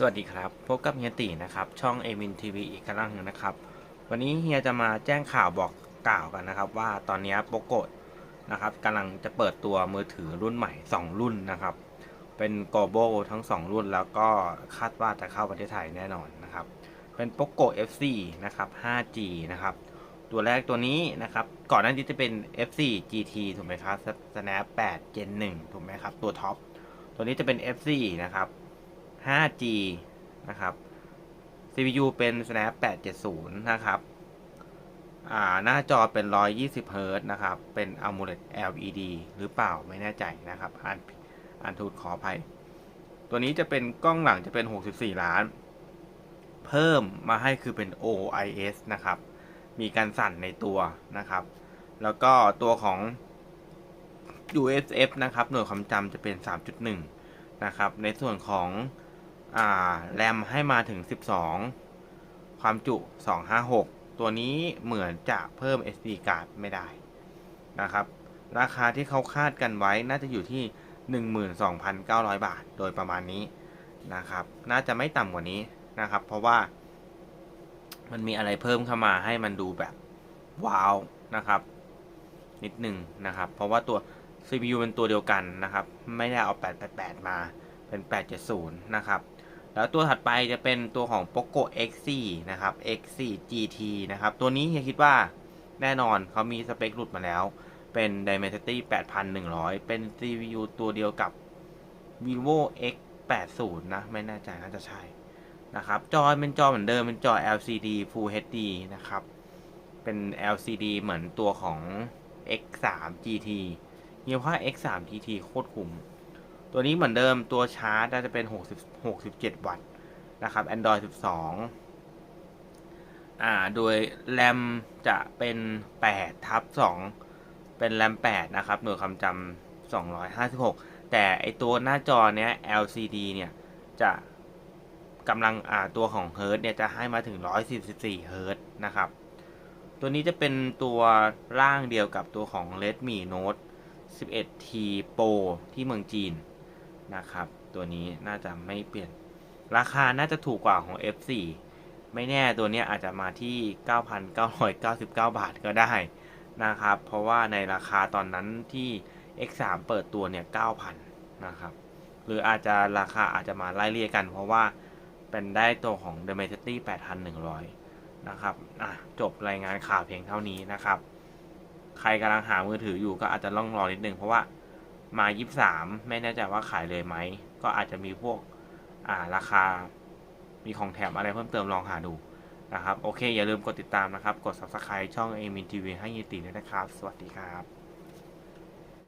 สวัสดีครับพบกับเฮียตีนะครับ ช่องเอมินทีวีอีกครั้งหนึ่งนะครับ วันนี้เฮียจะมาแจ้งข่าวบอกกล่าวกันนะครับ ว่าตอนนี้โปโกะนะครับกำลังจะเปิดตัวมือถือรุ่นใหม่ 2 รุ่นนะครับ เป็น global ทั้ง 2 รุ่นแล้วก็คาดว่าจะเข้าประเทศไทยแน่นอนนะครับ เป็น POCO F4 นะครับ 5G นะครับ ตัวแรกตัวนี้นะครับ ก่อนหน้านี้จะเป็น F4 GT ถูกไหมครับ Snap 8 Gen 1ถูกไหมครับ ตัวท็อปตัวนี้จะเป็น F4 นะครับ 5G นะครับ CPU เป็น Snap 870 นะครับหน้าจอเป็น 120 Hz นะครับ เป็น AMOLED LED หรือเปล่าไม่แน่ใจนะครับ อ่านอ่านถูกขออภัย ตัวนี้จะเป็นกล้องหลังจะเป็น 64 ล้าน เพิ่มมาให้คือเป็น OIS นะครับ มีการสั่นในตัวนะครับ แล้วก็ตัวของ USF นะครับ หน่วยความจำจะเป็น 3.1 นะครับ ในส่วนของ อ่าแรมให้มาถึง 12 ความจุ 256 ตัวนี้เหมือนจะเพิ่ม SD card ไม่ได้นะครับ ราคาที่เขาคาดกันไว้น่าจะอยู่ที่ 12,900 บาท โดยประมาณนี้นะครับ น่าจะไม่ต่ำกว่านี้นะครับ เพราะว่า มันมีอะไรเพิ่มเข้ามาให้มันดูแบบว้าวนะครับ นิดหนึ่งนะครับ เพราะว่าตัว CPU เป็นตัวเดียวกันนะครับ ไม่ได้เอา 888 มาเป็น 870 นะครับ แล้วตัวถัดไปจะเป็นตัวของ POCO X4 นะครับ X4 GT นะครับ ตัวนี้เฮียคิดว่าแน่นอนเขามีสเปคหลุดมาแล้ว เป็น Dimensity 8100 เป็น CPU ตัวเดียวกับ vivo X80 นะ ไม่แน่ใจน่าจะใช่นะครับ จอเป็นจอเหมือนเดิม เป็นจอ LCD Full HD นะครับ เป็น LCD เหมือนตัวของ X3 GT เฮียว่า X3 GT โคตรคุ้ม ตัวนี้เหมือนเดิมตัวชาร์จน่าจะเป็น 60 67 วัตต์นะครับ Android 12 อ่า โดยแรมจะเป็น8ทับ2เป็นแรม8นะครับ หน่วยความจำ256 แต่ไอตัวหน้าจอเนี้ย LCD เนี่ยจะกำลังอ่าตัวของเฮิร์ตเนี่ยจะให้มาถึง 144เฮิร์ตนะครับ ตัวนี้จะเป็นตัวร่างเดียวกับตัวของ Redmi Note 11T Pro ที่เมืองจีน นะครับ ตัวนี้น่าจะไม่เปลี่ยน ราคาน่าจะถูกกว่าของ F4 ไม่แน่ตัวนี้อาจจะมาที่ 9,999 บาทก็ได้นะครับ เพราะว่าในราคาตอนนั้นที่ X3 เปิดตัวเนี่ย 9,000 นะครับ หรืออาจจะราคาอาจจะมาไล่เรียกกัน เพราะว่าเป็นได้ตัวของ Dimensity 8,100 นะครับ อะ จบรายงานข่าวเพียงเท่านี้นะครับ ใครกำลังหามือถืออยู่ก็อาจจะต้องรอนิดนึงเพราะว่า มา 23 ไม่แน่ใจว่าขายเลยไหม ก็อาจจะมีพวกอ่าราคา มีของแถมอะไรเพิ่มเติมลองหาดูนะครับ โอเค อย่าลืมกดติดตามนะครับ กด subscribe ช่อง a m i n TV ให้ยีติด้วยนะครับ สวัสดีครับ